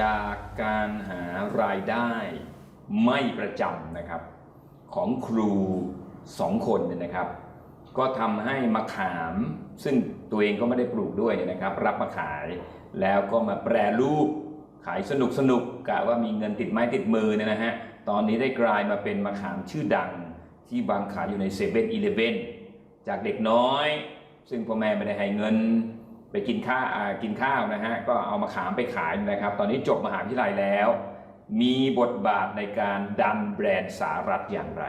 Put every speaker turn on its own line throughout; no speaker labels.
จากการหารายได้ไม่ประจำนะครับ ของครูสองคนเนี่ยนะครับ ก็ทำให้มะขาม ซึ่งตัวเองก็ไม่ได้ปลูกด้วยเนี่ยนะครับ รับมาขายแล้วก็มาแปรรูปขายสนุกสนุกกะว่ามีเงินติดไม้ติดมือเนี่ยนะฮะตอนนี้ได้กลายมาเป็นมะขามชื่อดังที่วางขายอยู่ในเซเว่นอีเลฟเว่นจากเด็กน้อย ซึ่งพ่อแม่ไม่ได้ให้เงิน ไปกินข้าวกินข้าวนะฮะก็เอามะขามไปขายนะครับ ตอนนี้จบมหาวิทยาลัยแล้ว มีบทบาทในการดันแบรนด์สารัฐอย่างไร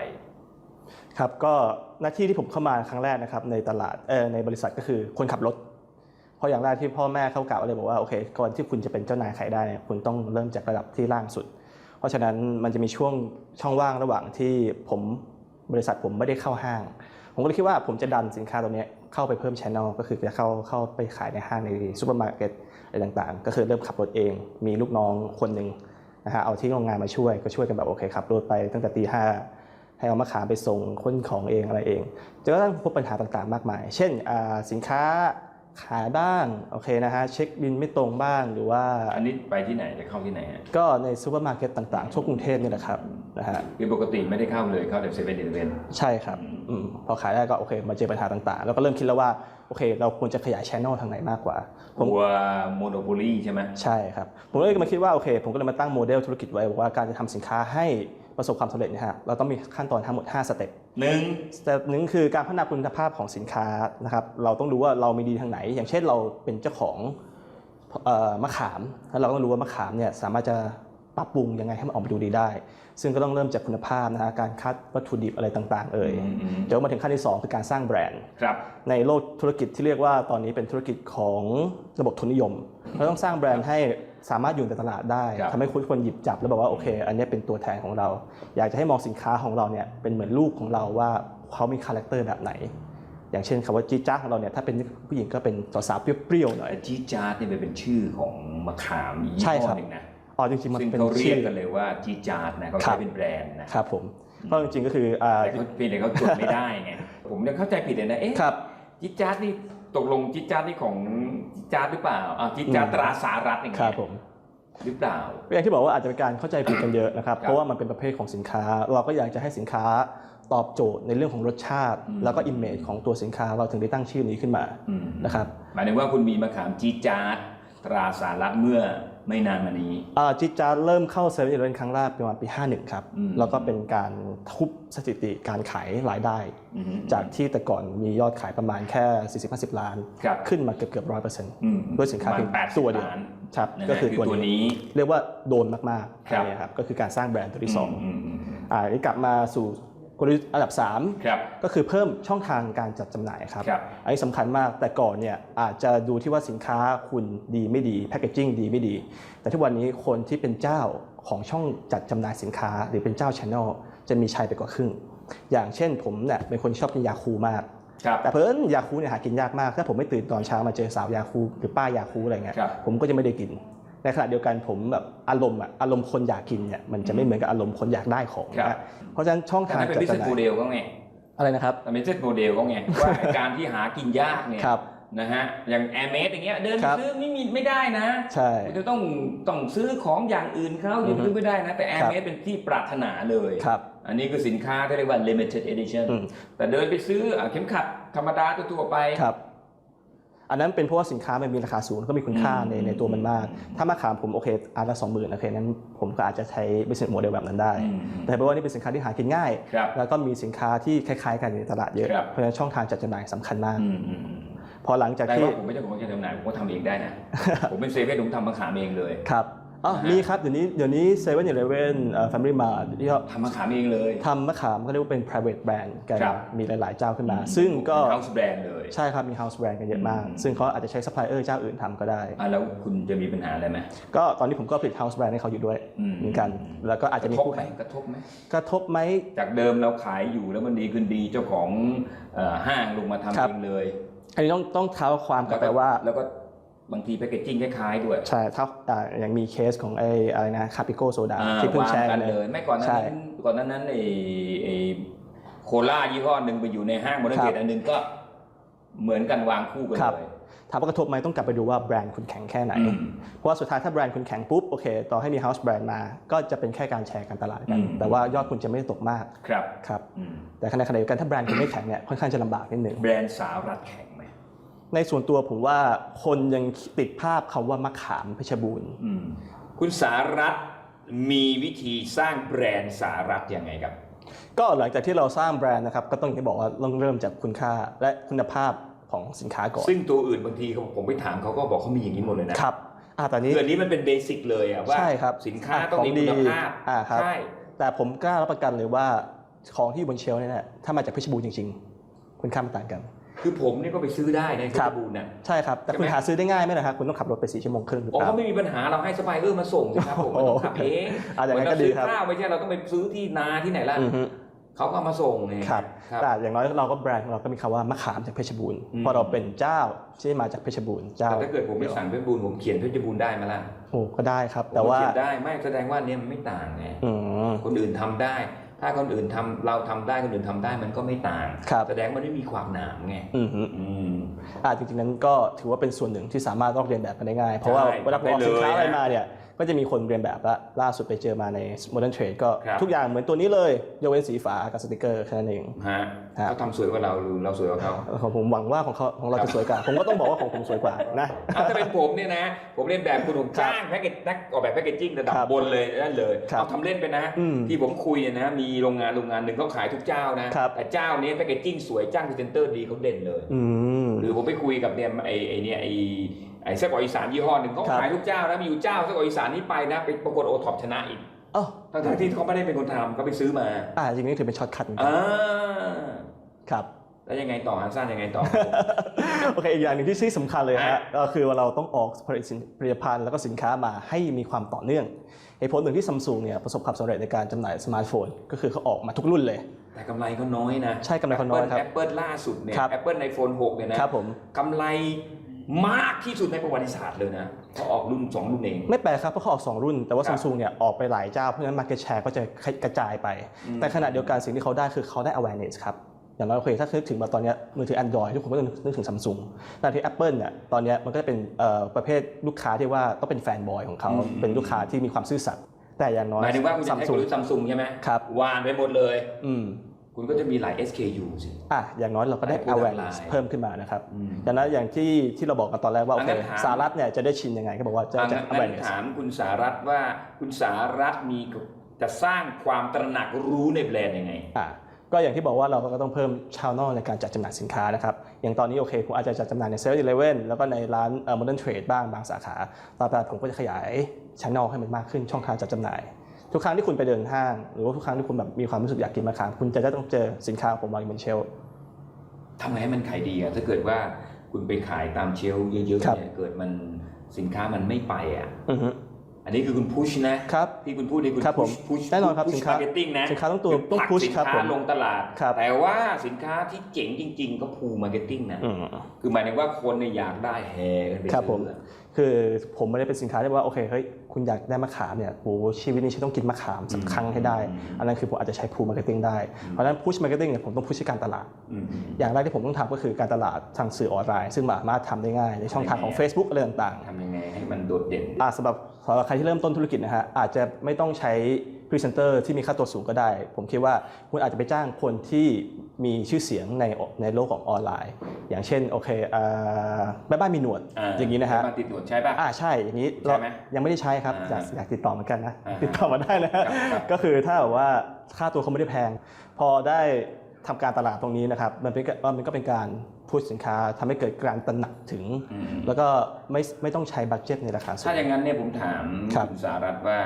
ครับก็หน้าที่ที่ผมเข้ามาครั้งแรกนะครับในตลาดในบริษัทก็คือคนขับรถเพราะอย่างแรกที่พ่อแม่เขากล่าวเลยบอกว่าโอเคก่อนที่คุณจะเป็นเจ้านายขายได้เนี่ยคุณต้องเริ่มจากระดับที่ล่างสุด เพราะฉะนั้นมันจะมีช่วงช่องว่างระหว่างที่ผมบริษัทผมไม่ได้เข้าห้าง ผมก็เลยคิดว่าผมจะดันสินค้าตัวนี้ เข้าไปเพิ่มช anel ก็คือจะเข้าเข้าไปขายในห้างในซูเปอร์มาร์เก็ตอะไรต่างๆ ก็คือเริ่มขับรถเอง มีลูกน้องคนหนึ่งนะฮะเอาที่โรงงานมาช่วยก็ช่วยกันแบบโอเคขับรถไปตั้งแต่ตีห้าให้เอามะขามไปส่งคนของเองอะไรเองจะก็ต้องพบปัญหาต่างๆ มากมาย เช่นสินค้า ขายบ้างโอเคนะฮะเช็คบินไม่ตรงบ้างหรือว่า
อันนี้ไปที่ไหนจะเข้าที่ไหนฮะ
ก็ในซูเปอร์มาร์เก็ตต่างๆทั่วกรุงเทพนี่แหละครับนะฮะ
คือปกติไม่ได้เข้าเลยเข้าแต่เซเว่นอีเลฟเว่น
ใช่ครับอืมพอขายได้ก็โอเค มาเจอปัญหาต่างๆ แล้วก็เริ่มคิดแล้วว่าโอเค เราควรจะขยายช่องทางไหนมากกว่า ผม
กลัวโมโนโพลีใช่ไหม
ใช่ครับผมก็เลยมาคิดว่าโอเค ผมก็เลยมาตั้งโมเดลธุรกิจไว้บอกว่าการจะทำสินค้าให้ ประสบความสำเร็จเนี่ยฮะเราต้องมีขั้นตอนทั้งหมด 5 สเต็ป
หนึ่ง
สเต็ปหนึ่งคือการพัฒนาคุณภาพของสินค้านะครับเราต้องรู้ว่าเรามีดีทางไหน อย่างเช่นเราเป็นเจ้าของเอ่อมะขามแล้วเราต้องรู้ว่ามะขามเนี่ยสามารถจะปรับปรุงยังไงให้มันออกมาดูดีได้ ซึ่งก็ต้องเริ่มจากคุณภาพนะฮะการคัดวัตถุดิบอะไรต่างๆ เอ่ย
อืมอืม
เดี๋ยวมาถึงขั้นที่ 2 คือการสร้างแบรนด์
ครับ
ในโลกธุรกิจที่เรียกว่าตอนนี้เป็นธุรกิจของระบบทุนนิยม เราต้องสร้างแบรนด์ให้ สามารถอยู่ในตลาดได้
ครับ
ทำให้คนคนหยิบจับแล้วบอกว่าโอเค อันนี้เป็นตัวแทนของเรา อยากจะให้มองสินค้าของเราเนี่ยเป็นเหมือนลูกของเราว่าเขามีคาแรคเตอร์แบบไหน อย่างเช่นคำว่าจีจ้าของเราเนี่ยถ้าเป็นผู้หญิงก็เป็นสาวๆเปรี้ยวๆหน่อย
แต่จีจาร์ดนี่มันเป็นชื่อของมะขามยี่
ใช่
ห้
ครั
อบหนึ่งนะ
อ๋อจริงๆมัน
ซึ่ง
เป็น
เขาเรีย
ชื่
ก
อ
กันเลยว่าจีจาร์ดนะเขา
ครั
ใช้
บ
เป็นแบรนด์นะครับ
ผมเพราะจริงๆก็คืออ่า
แต่เขาเพียงแต่เขาจดไม่ได้ไงผมเนี่ยเข้าใจผิดเลยนะเอ๊ะ
ครับ
จีจาร์ดนี่ ตกลงจีจาร์ดนี่ของจีจาร์ดหรือเปล่าอ่าจีจาร์ด
อืม
ตราสารัฐอย่าง
ค
เงี้
รับ
ย
ผม
หรือเปล่า
อย่างที่บอกว่าอาจจะเป็นการเข้าใจผิดกันเยอะนะครับ
ครับ
เพราะว่ามันเป็นประเภทของสินค้า เราก็อยากจะให้สินค้าตอบโจทย์ในเรื่องของรสชาติ
อืม
แล้วก็อิมเมจของตัวสินค้าเราถึงได้ตั้งชื่อนี้ขึ้นมา
อืม
นะครับ
หมายถึงว่าคุณมีมะขามจีจาร์ดตราสารัฐเมื่อ ไม่นานมานี้
อ่าจิจาเริ่มเข้าเซเว่นอีเลฟครั้งแรกประมาณปี 51 ครับ
อืม
แล้วก็เป็นการทุบสถิติการขายรายได้
อืม
จากที่แต่ก่อนมียอดขายประมาณแค่ 40-50 ล้าน
ครับ
ขึ้นมาเกือบเกือบร้อยเปอร์เซ็นต์
อืม
ด้วยสินค้าเพียง
ประมาณ80
ตัวเดียว
ล้าน
ครับ
นะฮะ
ก็คือ
คือ
ตัว
ตัว
นี้
นี้
เรียกว่าโดนมากๆ
ครับ
อันนี้ครับก็คือการสร้างแบรนด์ตัวที่สอง
อืมอืมอืม
อ่านี่กลับมาสู่ก ลยุทธ์อันดับ3
ครับ
ก็คือเพิ่มช่องทางการจัดจำหน่ายครับ
ครับ
อันนี้สำคัญมากแต่ก่อนเนี่ยอาจจะดูที่ว่าสินค้าคุณดีไม่ดีแพคเกจิ้งดีไม่ดี แต่ทุกวันนี้คนที่เป็นเจ้าของช่องจัดจำหน่ายสินค้า หรือเป็นเจ้าช anel จะมีชัยไปกว่าครึ่ง อย่างเช่นผมเนี่ยเป็นคนชอบกินยาคูมาก
ครับ
แต่เพิ่นยาคูเนี่ยหากินยากมากถ้าผมไม่ตื่นตอนเช้ามาเจอสาวยาคูหรือป้ายาคูอะไรเงี้ย
ครับ
ผมก็จะไม่ได้กิน ในขณะเดียวกันผมแบบอารมณ์อะอารมณ์คนอยากกินเนี่ยมันจะไม่เหมือนกับอารมณ์คนอยากได้ของ
ครับ
นะเพราะฉะนั้นช่อง
แต่
ทาง
นั่นเป็น
จัด
บิสเน
จำ
ส
หน่า
โม
ย
เดลเขาไง
อะไรนะครับ
แต่เป็นบิสเนสโมเดลเขาไงว่าการที่หากินยากเนี่ย
ครับ
นะฮะอย่างแอร์เมสอย่างเงี้ยเดิน
ครับ
ซื้อไม่มีไม่ได้นะ
ใช่
คุณจะต้องต้องซื้อของอย่างอื่นเขา
อื
จะ
อฮึ
ซื้อไม่ได้นะ แต่แอ
ครั
ร์
บ
เมสเป็นที่ปรารถนาเลย
ครับ
อันนี้คือสินค้าที่เรียกว่า limited edition
อืม
แต่เดินไปซื้ออะเข็มขัดธรรมดาทั่วๆไป
ครับ อันนั้นเป็นเพราะว่าสินค้ามันมีราคาสูงแล้วก็มีคุณค่าใน
อืม
ในตัวมันมาก ถ้ามาขามผมโอเคอันละสองหมื่นโอเคนั้นผมก็อาจจะใช้ business model แบบนั้นได้
อืม
แต่เพราะว่านี่เป็นสินค้าที่หากินง่าย
ครับ
แล้วก็มีสินค้าที่คล้ายๆ กันในตลาดเยอะ
ครับ
เพราะฉะนั้นช่องทางจัดจำหน่ายสำคัญมาก
อืมอืมอืม
พอหลังจาก
แต่
ที่
ว่าผมไม่ใช่ผมไม่ใช่จำหน่ายผมก็ทำเองได้นะผมเป็นเซเว่นผมทำมะขามเองเลย
ครับ อ๋อ
นะฮะ
มีครับเดี๋ยวนี้เดี๋ยวนี้เซเว่นอีเลฟเว่นแฟมิลี่มาที่เขา
ทำมะขามเองเลย
ทำมะขามเขาเรียกว่าเป็น private brand กัน
ครับ
มีหลาย ๆ เจ้าขึ้นมา ซึ่งก็
เฮาส์แบรนด์เลย
ใช่ครับมี house brand กันเยอะมาก
อืม
ซึ่งเขาอาจจะใช้ supplier เจ้าอื่นทำก็ได้
อะแล้วคุณจะมีปัญหาอะไรไหม
ก็ตอนนี้ผมก็ผลิต house brand ให้เขาอยู่ด้วย
อืม
เหมือนกัน แล้วก็อาจ
ก
จะ
ระ
มี
ทบ
คู่
ไหม
แข่ง
กระทบไหม
กระทบไหม
จากเดิมเราขายอยู่แล้วมันดีขึ้นดีเจ้าของเอ่อห้างลงมาทำ
ครับ
เองเลย
อันนี้ต้องต้องเท้าความกลับไปว่า
แล้วก็ บางทีแพคเกจิ้งคล้ายๆด้วย
ใช่ถ้าอ่าอย่างมีเคสของไอ้อะไรนะคาปิโกโซดา
อ่า
ที่เพิ่ง
วาง
แชร์
กั
กันน
เล
เลยย
ไม่ก่อนหนั้า
ใช่
นั้นก่อนหนั้นนั้นไอ้ไอ้โคลายี่ห้อหนึ่งไปอยู่ในห้างโมเดล
ครั
เก
บ
ตอันหนึงก็เหมือนกันวางคู่กัน
ครับ
เลย
ถามว่ากระทบไหมต้องกลับไปดูว่าแบรนด์คุณแข็งแค่ไหน
อืม
เพราะว่าสุดท้ายถ้าแบรนด์คุณแข็งปุ๊บโอเค ต่อให้มี house brand มา ก็จะเป็นแค่การแชร์การตลาดกัน
อืม
แต่ว่ายอดคุณจะไม่ได้ตกมาก
ครับ
ครับ
อืม
แต่ขณะเดียวกันถ้าแบรนด์คุณไม่แข็งเนี่ยค่อนข้างจะลำบากนิดหนึ่ง
แบรนด์สาวรัฐแข็งไหม
ในส่วนตัวผมว่าคนยังติดภาพคำว่ามะขามเพชรบูรณ์
อืมคุณสารัฐมีวิธีสร้างแบรนด์สารัฐยังไงครับ
ก็หลังจากที่เราสร้างแบรนด์นะครับ ก็ต้องอย่างที่บอกว่าต้องเริ่มจากคุณค่าและคุณภาพของสินค้าก่อน
ซึ่งตัวอื่นบางทีเขาผมไปถามเขาก็บอกเขามีอย่างนี้หมดเลยนะครับ
อ่าตอนนี้
คืออันนี้มันเป็นเบสิกเลยอะว่า
ใช่ครับ
สินค้า
อะ
ต้องมี
ของดี
คุณภาพ
อ่าครับ
ใช่
แต่ผมกล้ารับประกันเลยว่าของที่อยู่บนเชลฟ์เนี่ยนะถ้ามาจากเพชรบูรณ์จริง ๆ คุณค่ามันต่างกัน
คือผมเนี่ยก็ไปซื้อได้ในเพ
ครั
ช
บ
รบูรณ์น่ะ
ใช่ครับ แต่
ใช่ไหม
คุณหาซื้อได้ง่ายไหมนะครับคุณต้องขับรถไปสี่ชั่วโมงครึ่งหรือ
โอ้
เปล่า
ก็ไม่มีปัญหาเราให้สไปเออร์มาส่งสิครับผม
โอ้
ไม่ต้องขับเอง
อะอย่างนั้น
เหมื
ก็ดีครับ
เราซื้อข้าวไม่ใช่เราต้องไปซื้อที่นาที่ไหนล่ะ
อือฮึ
เขาก็เอามาส่งไง
ครับ
ครับ
แต่อย่างน้อยเราก็แบรนด์ของเราก็มีคำว่ามะขามจากเพชรบูรณ์
อืม
เพราะเราเป็นเจ้าที่มาจากเพชรบูรณ์เจ้า
แต่ถ้าเกิดผมไปสั่งเพชรบูรณ์ผมเขียนเพชรบูรณ์ได้ไหมล่ะ
โอ้ก็ได้ครับ แต่ว่า
ผมเขียนได้ไม่แสดงว่าเนี่ยมันไม่ต่างไง
อืม
คนอื่นทำได้ ถ้าคนอื่นทำเราทำได้คนอื่นทำได้มันก็ไม่ต่าง
ครับ
แสดงมันไม่มีความหนามไง
อือฮึ
อืม
อ่าจริงๆนั้นก็ถือว่าเป็นส่วนหนึ่งที่สามารถลอกเรียนแบบกันได้ง่าย เพราะว่า
ใช่
เวลาผมออกสินค้า
ได้เลย
อะไรมาเนี่ย ก็จะมีคนเรียนแบบละล่าสุดไปเจอมาใน Modern Trade ก็
ครับ
ทุกอย่างเหมือนตัวนี้เลยยกเว้นสีฝากับสติกเกอร์แค่นั้นเอง
ฮะ
ครับ
เขาทำสวยกว่าเราหรือเราสวยกว่าเขา
ของผมหวังว่าของเขาของเราจะสวยกว่า ผมก็ต้องบอกว่าของผมสวยกว่านะ
อะถ้าเป็นผมเนี่ยนะ ผมเรียนแบบคุณผม
ครับ
จ้างแพ็กเกจนักออกแบบแพ็กเกจจิ้งระดับ
ครับ
บนเลยนั่นเลย
ครับ
เอาทำเล่นไปนะ
อืม
ที่ผมคุยเนี่ยนะมีโรงงานโรงงานหนึ่งเขาขายทุกเจ้านะ
ครับ
แต่เจ้านี้แพ็กเกจจิ้งสวยจ้างพรีเซนเตอร์ดีเขาเด่นเลย
อืม
หรือผมไปคุยกับเนี่ยไอ้ไอ้เนี่ยไอ้ ไอ้ไส้กรอกอีสานยี่ห้อหนึ่งเขา
ครับ
ขายทุกเจ้านะมีอยู่เจ้าไส้กรอกอีสานนี้ไปนะไปประกวดโอท็อปชนะอีก
อ๋อ
ทั้งๆที่เขาไม่ได้เป็นคนทำเขาไปซื้อมา
อ่าจริงๆนี่ถือเป็นช็อตคัทเหมือนกัน
อ่า
ครับ
แล้วยังไงต่อฮันสั้นยังไงต่อ
โอเคอีกอย่างหนึ่งที่ที่สำคัญเลยฮะ
อะ
ก็คือว่าเราต้องออกผลิตสินผลิตภัณฑ์แล้วก็สินค้ามาให้มีความต่อเนื่องเหตุผลหนึ่งที่ซัมซุงเนี่ยประสบความสำเร็จในการจำหน่ายสมาร์ทโฟน ก็คือเขาออกมาทุกรุ่นเลย
แต่กำไรก็น้อยนะ
ใช่กำไรเขาน้อยครับ
แอปเปิลล่าสุดเนี่ย
ครับ
แอปเปิลในโฟน6เนี่ยนะครับ
ผม
กำไร มากที่สุดในประวัติศาสตร์เลยนะเขาออกรุ่น2รุ่นเอง
ไม่แปลกครับเพราะเขาออก 2 รุ่น แต่ว่า
ครั
ซั
บ
มซุงเนี่ยออกไปหลายเจ้า เพราะฉะนั้น market share ก็จะกระจายไป
อืม
แต่ขณะเดียวกันสิ่งที่เขาได้คือเขาได้ awareness ครับ อย่างน้อยโอเคถ้านึกถึงมาตอนเนี้ยมือถือ Android ทุกคนก็จะนึกถึงซัมซุงแต่ที่ Apple เนี่ยตอนเนี้ยมันก็จะเป็นเอ่อประเภทลูกค้าที่ว่าต้องเป็นแฟนบอยของเขา
อืม
เป็นลูกค้าที่มีความซื่อสัตย์แต่อย่างน้อย
หมายถึงว่าคุณจะ
ซัม
ให้
ซุ
คุ
ง
ณซัมซุงใช่ไหม
ครับ
วานไปหมดเลย
อืม
คุณก็จะมีหลาย SKU สิ
อะอย่างน้อยเราก็ได้
ให้ผู้
awareness
ทำลาย
เพิ่มขึ้นมานะครับ
อืม
ดังนั้นอย่างที่ที่เราบอกกันตอนแรกว่าโอ
อะ
เค
งั้นถาม
สหรัฐเนี่ยจะได้ชินยังไงก็บอกว่าจะ
อะ
จะ
งั้นงั้น
awareness
ถามคุณสารัตน์ว่าคุณสารัตน์มีจะสร้างความตระหนักรู้ในแบรนด์ยังไง
อะก็อย่างที่บอกว่าเราก็ต้องเพิ่มช n น e l ในการจัดจำหน่ายสินค้านะครับ อย่างตอนนี้โอเคผมอาจจะจัดจำหน่ายในเซเว่นอีเลฟเว่นแล้วก็ในร้านเอ่อ modern trade บ้างบางสาขาต่อไปผมก็จะขยายช n e l ให้มันมากขึ้นช่องทางจัดจำหน่าย ทุกครั้งที่คุณไปเดินห้าง หรือว่าทุกครั้งที่คุณแบบมีความรู้สึกอยากกินมะขามคุณจะได้ต้องเจอสินค้าของผมวางอยู่บนเชลฟ์
ทำไงให้มันขายดีอะถ้าเกิดว่าคุณไปขายตามเชลฟ์เยอะๆ
ครับ
เนี่ยเกิดมันสินค้ามันไม่ไปอะ
อือฮึ
อันนี้คือคุณพุชนะ
ครับ
ที่คุณพูดนี่คุณ
ครับผม
พุช
แน่นอนครับ
พุช
สินค้า
มาร์เก็ตติ้งนะ
สินค้าต้องตัว
คื
ต้อง
ผลัก
push
สิน
ครับ
ค้า
ผม
ลงตลาด
ครับ
แต่ว่าสินค้าที่เจ๋งจริง ๆ ก็พูมาร์เก็ตติ้งนะ
อืม
คือหมายถึงว่าคนเนี่ยอยากได้แฮกันไป
ครับผม
ซื้ออะ
คือผมไม่ได้เป็นสินค้าที่ว่าโอเคเฮ้ย คุณอยากได้มะขามเนี่ยโหชีวิตนี้ฉันต้องกินมะขามสักครั้งให้ได้ อันนั้นคือผมอาจจะใช้พูมาร์เก็ตติ้งได้ เพราะฉะนั้นพุชมาร์เก็ตติ้งเนี่ยผมต้องพุชที่การตลาด
อืม
อย่างแรกที่ผมต้องทำก็คือการตลาดทางสื่อออนไลน์ ซึ่งสามารถทำได้ง่ายในช่องทางของ
ทำยังไง
Facebook อะไรต่าง
ทำยังไงให้มันโดดเด่น
ๆอ่าสำหรับสำหรับใครที่เริ่มต้นธุรกิจนะฮะอาจจะไม่ต้องใช้พรีเซนเตอร์ที่มีค่าตัวสูงก็ได้ ผมคิดว่าคุณอาจจะไปจ้างคนที่ มีชื่อเสียงในในโลกของออนไลน์ อย่างเช่นโอเคอ่าแม่บ้านมีหนวด
อ่า
อย่างนี้นะฮะ
มาติดหนวดใช่ป่ะ
อ่าใช่อย่างนี้
ใช่ไหม
ยังไม่ได้ใช้ครับ
อ่า
อยากอยากติดต่อเหมือนกันนะ
อ่า
ติดต่อมาได้นะฮะ
ครับครับ
ก็คือถ้าแบบว่าค่าตัวเขาไม่ได้แพง พอได้ทำการตลาดตรงนี้นะครับมันเป็นก็มันก็เป็นการพูดสินค้าทำให้เกิดการตระหนักถึง
อืม
แล้วก็ไม่ไม่ต้องใช้บัตเจ็ตในราคาสู
ถ้างอย่างนั้นเนี่ยผมถาม
ครับ
คุณสารัตน์ว่า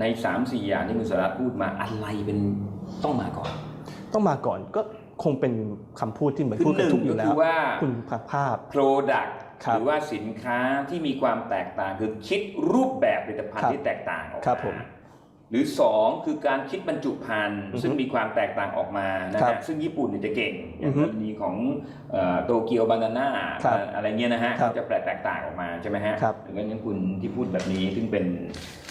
ใน3 4อย่างที่คุณสารัตน์พูดมาอะไรเป็นต้องมาก่อน
ต้องมาก่อนก็ คงเป็นคำพูดที่เหมือน
คือ
พูด
ห
กัน
นึ่ง
ทุกอยู่
ก็
แล้
คื
ว
อว่า
คุณภาพ
Product
ครับ
หรือว่าสินค้าที่มีความแตกต่างคือคิดรูปแบบผลิตภัณ
ครั
ฑ์
บ
ที่แตกต่างออก
ครับผม
มา หรือ 2 คือการคิดบรรจุภัณฑ์
อือฮึ
ซึ่งมีความแตกต่างออกมานะ
ครั
ฮะ
บ
ซึ่งญี่ปุ่นเนี่ยจะเก่งอ
อื
ย่าง
อฮึ
กรณีของโตเกียวบานาน่า
ครับ
อะไรเงี้ยนะฮะ
ครับ
ก็จะแปลกแตกต่างออกมาใช่ไหมฮะ
ครับ
หรืองั้นคุณที่พูดแบบนี้ซึ่งเป็น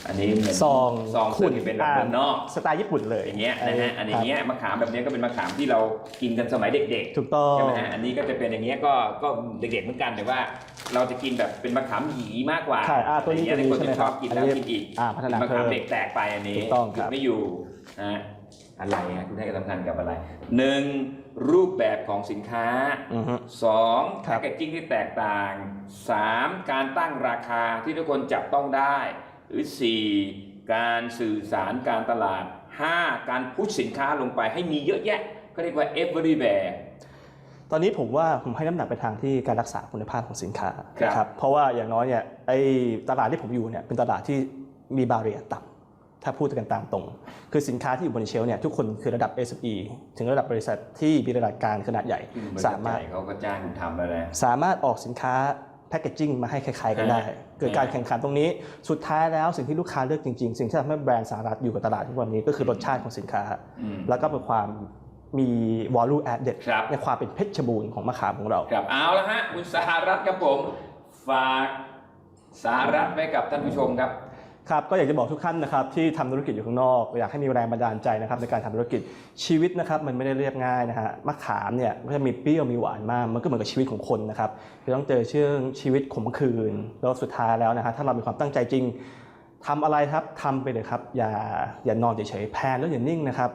อันนี้เหมือน
ซอง
ซอง
ขุ่น
ซึ่งเป็นแบบเมืองนอก
สไตล์ญี่ปุ่นเลย
อย่างเงี้ยนะฮะอัน
ครับ
อย่างเงี้ยมะขามแบบเนี้ยก็เป็นมะขามที่เรากินกันสมัยเด็ก
ถูกต้อ
ๆ
ง
ใช่ไหมฮะอันนี้ก็จะเป็นอย่างเงี้ยก็ก็เด็กๆเหมือนกันแต่ว่า เราจะกินแบบเป็นมะขามหยีมากกว่า
ใช่อ่าตัวนี้
อะรเงี้ย
ตัวนี้
คน
ใช่ไหม
จะชอบกิน
ครับ
แล้ว
อันนี้
กินอีก
อ่าพัฒนา
เป็นมะขาม
เพิ่ม
เด็กแตกไปอันนี้
ถูกต้อง
ห
ค
ยุ
รั
ด
บ
ไม่อยู่นะอะไรฮะคุณให้ความสำคัญกับอะไรหนึ่งรูปแบบของสินค้า
อือฮึ
สอง
ครั
แพ
บ
คเกจจิ้งที่แตกต่างสามการตั้งราคาที่ทุกคนจับต้องได้ หรือสี่การสื่อสารการตลาดห้าการพุชสินค้าลงไปให้มีเยอะแยะก็เรียกว่า everywhere
ตอนนี้ผมว่าผมให้น้ำหนักไปทางที่การรักษาคุณภาพของสินค้า
ครับ
นะครับเพราะว่าอย่างน้อยเนี่ยไอ้ตลาดที่ผมอยู่เนี่ยเป็นตลาดที่มีบาเรียต่ำถ้าพูดกันตามตรง คือสินค้าที่อยู่บนเชลฟ์เนี่ยทุกคนคือระดับ SME ถึงระดับบริษัทที่มีระดับการขนาดใหญ่
ซึ่งบริษัท
สามารถ
ใหญ่เขาก็จ้างคุณทำแล้วนะ
สามารถออกสินค้าแพคเกจจิ้งมาให้คล้ายๆกันได้
ฮะ
เกิดการแข่งขันตรงนี้ สุดท้ายแล้วสิ่งที่ลูกค้าเลือกจริงๆ สิ่งที่ทำให้แบรนด์สหรัฐอยู่กับตลาดทุกวันนี้ก็คือรสชาติของสินค้า
อืม
แล้วก็เป็นความ มี value added
ครับ
ในความเป็นเพชรบูรณ์ของมะขามของเรา
ครับเอาละฮะคุณสหรัฐครับผมฝากสหรัฐไว้กับท่านผู้ชมครับ
ครับก็อยากจะบอกทุกท่านนะครับที่ทำธุรกิจอยู่ข้างนอก อยากให้มีแรงบันดาลใจนะครับในการทำธุรกิจชีวิตนะครับมันไม่ได้เรียบง่ายนะฮะมะขามเนี่ยก็จะมีเปรี้ยวมีหวานมาก มันก็เหมือนกับชีวิตของคนนะครับคือต้องเจอเชื่องชีวิตขมขื่นแล้วสุดท้ายแล้วนะฮะถ้าเรามีความตั้งใจจริงทำอะไรครับทำไปเลยครับอย่าอย่านอนเฉยๆแพลนแล้วอย่านิ่งนะครับ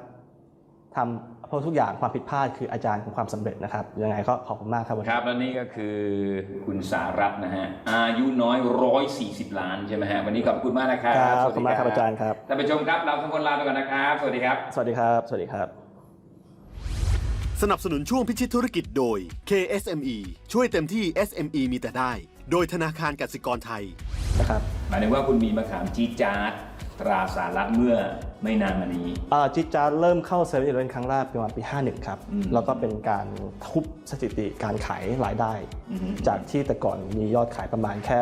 ทำเพ ราะทุกอย่างความผิดพลาดคืออาจารย์ของความสำเร็จนะครับยังไงก็ขอบคุณมากครับวัน
ค
นี้
รับและนี่ก็คือคุณสารัตน์นะฮะอายุน้อย 140 ล้านใช่ไหมฮะวันนี้ขอบคุณมากนะครับ
ครับข
ส
อบ
วัส
คุ
ดี
ณมากครับอาจารย์ครับ
ท่านผู้ชมครับเราทั้งคนลาไปก่อนนะครับ สวัสดีครับ
สวัสดีครับ สวัสดีครับ
สนับสนุนช่วงพิชิตธุรกิจโดย KSME ช่วยเต็มที่ SME มีแต่ได้ โดยธนาคารกสิกรไทย
นะครับ
หมายถึงว่าคุณมีมะขามจี๊ดจ๊าด ตราสารัฐเมื่อไม่นานมานี้
อ่าจิจาร์เริ่มเข้าเซเว่นอีเลฟครั้งแรกประมาณปี 51 ครับ
อืม
แล้วก็เป็นการทุบสถิติการขายรายได้
อือฮึ
จากที่แต่ก่อนมียอดขายประมาณแค่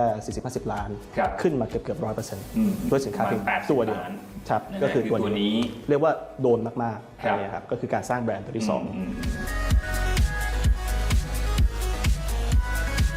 40-50 ล้าน
ครับ
ขึ้นมาเกือบเกือบร้อยเปอร์เซ็นต์
อืม
ด้วยสินค้าเพียง
ประมาณ80
ตัวเดียว
ล้าน
ครับ
นะฮะ
ก็คือ
คือ
ตัว
ตัวนี้
นี้เรียกว่าโดนมากๆ
ครับ
อันนี้ครับก็คือการสร้างแบรนด์ตัวที่สอง
อืม